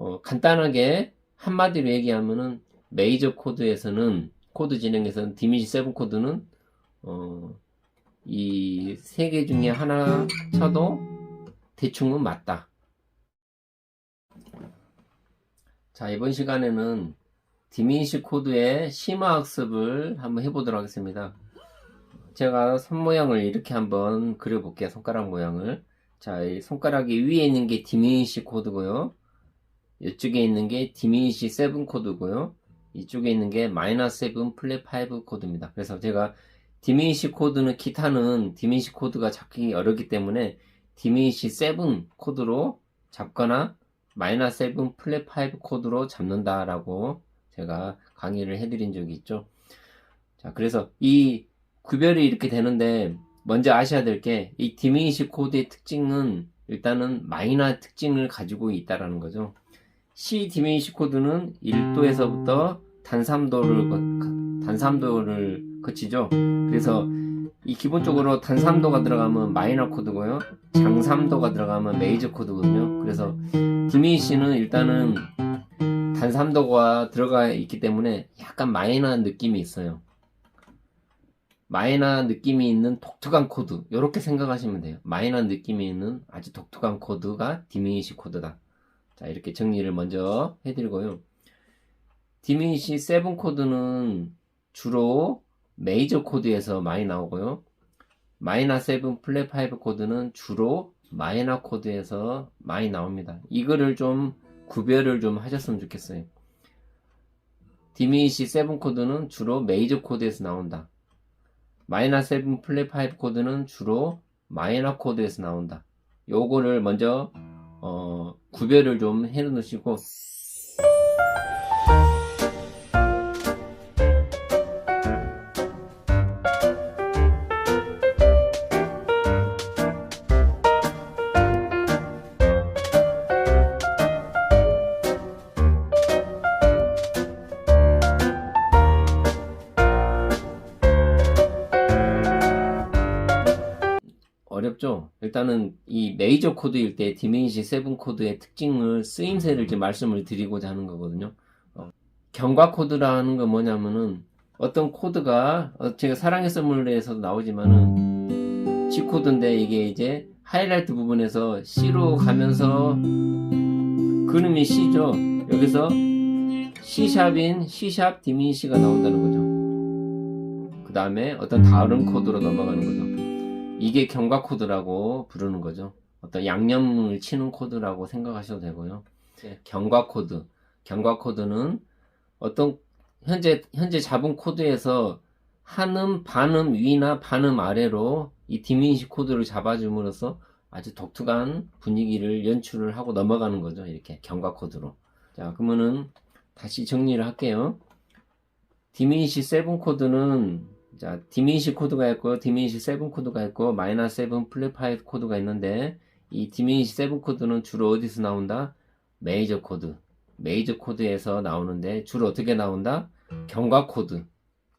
어, 간단하게 한마디로 얘기하면은 메이저 코드에서는 코드 진행에서는 디미시 7 코드는 어, 이 세 개 중에 하나 쳐도 대충은 맞다. 자, 이번 시간에는 디미시 코드의 심화 학습을 한번 해보도록 하겠습니다. 제가 손 모양을 이렇게 한번 그려볼게요. 손가락 모양을. 자, 이 손가락이 위에 있는 게 디미시 코드고요. 이쪽에 있는 게 디미시 7 코드고요. 이쪽에 있는 게 마이너스 7 플랫 5 코드입니다. 그래서 제가 디미시 코드는 기타는 디미시 코드가 잡기 어렵기 때문에 디미시 7 코드로 잡거나 마이너스 7 플랫 5 코드로 잡는다라고 제가 강의를 해드린 적이 있죠. 자, 그래서 이 구별이 이렇게 되는데 먼저 아셔야 될 게 이 디미시 코드의 특징은 일단은 마이너 특징을 가지고 있다라는 거죠. C 디미시 코드는 1도에서부터 단3도를 단3도를 거치죠. 그래서 이 기본적으로 단3도가 들어가면 마이너 코드고요. 장3도가 들어가면 메이저 코드거든요. 그래서 디미시는 일단은 단3도가 들어가 있기 때문에 약간 마이너한 느낌이 있어요. 마이너한 느낌이 있는 독특한 코드 이렇게 생각하시면 돼요. 마이너한 느낌이 있는 아주 독특한 코드가 디미시 코드다. 자 이렇게 정리를 먼저 해드리고요. 디미시 7 코드는 주로 메이저 코드에서 많이 나오고요. 마이너 7 플랫 5 코드는 주로 마이너 코드에서 많이 나옵니다. 이거를 좀 구별을 좀 하셨으면 좋겠어요. 디미시 7 코드는 주로 메이저 코드에서 나온다. 마이너 7 플랫 5 코드는 주로 마이너 코드에서 나온다. 요거를 먼저 어, 구별을 좀 해 놓으시고 어렵죠? 일단은 이 메이저 코드일 때 디미니시 7 코드의 특징을 쓰임새를 이제 말씀을 드리고자 하는 거거든요. 어, 경과 코드라는 건 뭐냐면은 어떤 코드가 어, 제가 사랑의 선물에서도 나오지만은 G 코드인데 이게 이제 하이라이트 부분에서 C로 가면서 그음이 C죠. 여기서 C샵인 C샵 디미니시가 나온다는 거죠. 그 다음에 어떤 다른 코드로 넘어가는 거죠. 이게 경과 코드라고 부르는 거죠. 어떤 양념을 치는 코드라고 생각하셔도 되고요. 경과 코드. 경과 코드는 어떤 현재 현재 잡은 코드에서 한음 반음 위나 반음 아래로 이 디미니시 코드를 잡아줌으로써 아주 독특한 분위기를 연출을 하고 넘어가는 거죠. 이렇게 경과 코드로. 자, 그러면은 다시 정리를 할게요. 디미니시 7 코드는 자, 디미니시 코드가 있고, 디미니시 7 코드가 있고, 마이너스 7 플랫 5 코드가 있는데, 이 디미니시 7 코드는 주로 어디서 나온다? 메이저 코드. 메이저 코드에서 나오는데, 주로 어떻게 나온다? 경과 코드.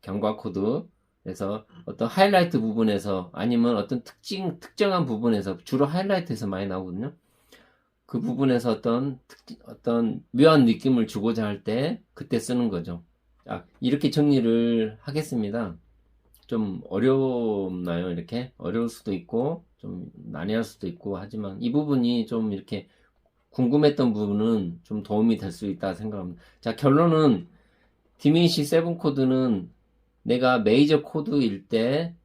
경과 코드. 그래서 어떤 하이라이트 부분에서, 아니면 어떤 특징, 특정한 부분에서, 주로 하이라이트에서 많이 나오거든요. 그 부분에서 어떤, 특, 어떤 묘한 느낌을 주고자 할 때, 그때 쓰는 거죠. 자, 이렇게 정리를 하겠습니다. 좀 어렵나요? 이렇게 어려울 수도 있고 좀 난해할 수도 있고 하지만 이 부분이 좀 이렇게 궁금했던 부분은 좀 도움이 될 수 있다 생각합니다. 자 결론은 디미시 7 코드는 내가 메이저 코드일 때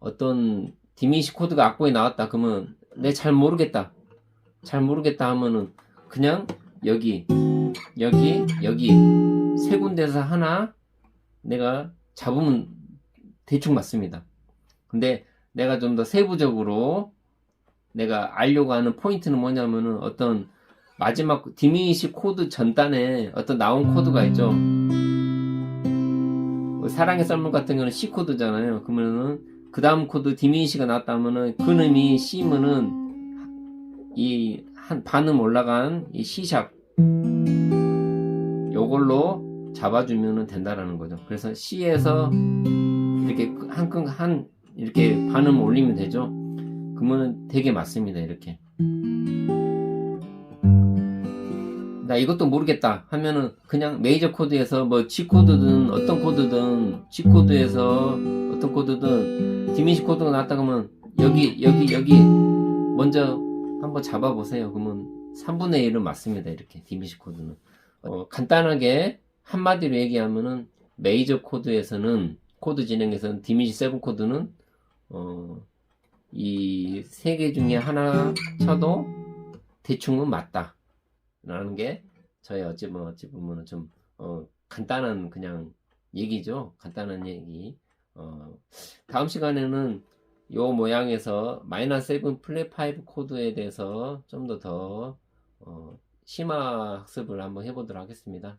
어떤 디미시 코드가 악보에 나왔다 그러면 내 잘 모르겠다 잘 모르겠다 하면은 그냥 여기 여기 여기 세 군데서 하나 내가 잡으면 대충 맞습니다. 근데 내가 좀 더 세부적으로 내가 알려고 하는 포인트는 뭐냐면은 어떤 마지막 디미시 코드 전단에 어떤 나온 코드가 있죠. 뭐 사랑의 썰물 같은 경우는 C 코드잖아요. 그러면은 그 다음 코드 디미시가 나왔다면은 그음이 C면은 이 한 반음 올라간 이 C샵 요걸로 잡아주면 된다라는 거죠. 그래서 C에서 이렇게 한끈 한 이렇게 반음 올리면 되죠. 그러면 되게 맞습니다. 이렇게. 나 이것도 모르겠다 하면은 그냥 메이저 코드에서 뭐 G 코드든 어떤 코드든 G 코드에서 어떤 코드든 디미시 코드가 나왔다 그러면 여기 여기 여기 먼저 한번 잡아 보세요. 그러면 3분의 1은 맞습니다. 이렇게 디미시 코드는 어, 간단하게 한마디로 얘기하면은 메이저 코드에서는 코드 진행에서는 디미시 7 코드는 어, 이 세 개 중에 하나 쳐도 대충은 맞다. 라는 게 저의 어찌 보면 어찌 보면 좀 어, 간단한 그냥 얘기죠. 간단한 얘기. 어, 다음 시간에는 요 모양에서 마이너스 7 플랫 5 코드에 대해서 좀 더더 어, 심화 학습을 한번 해보도록 하겠습니다.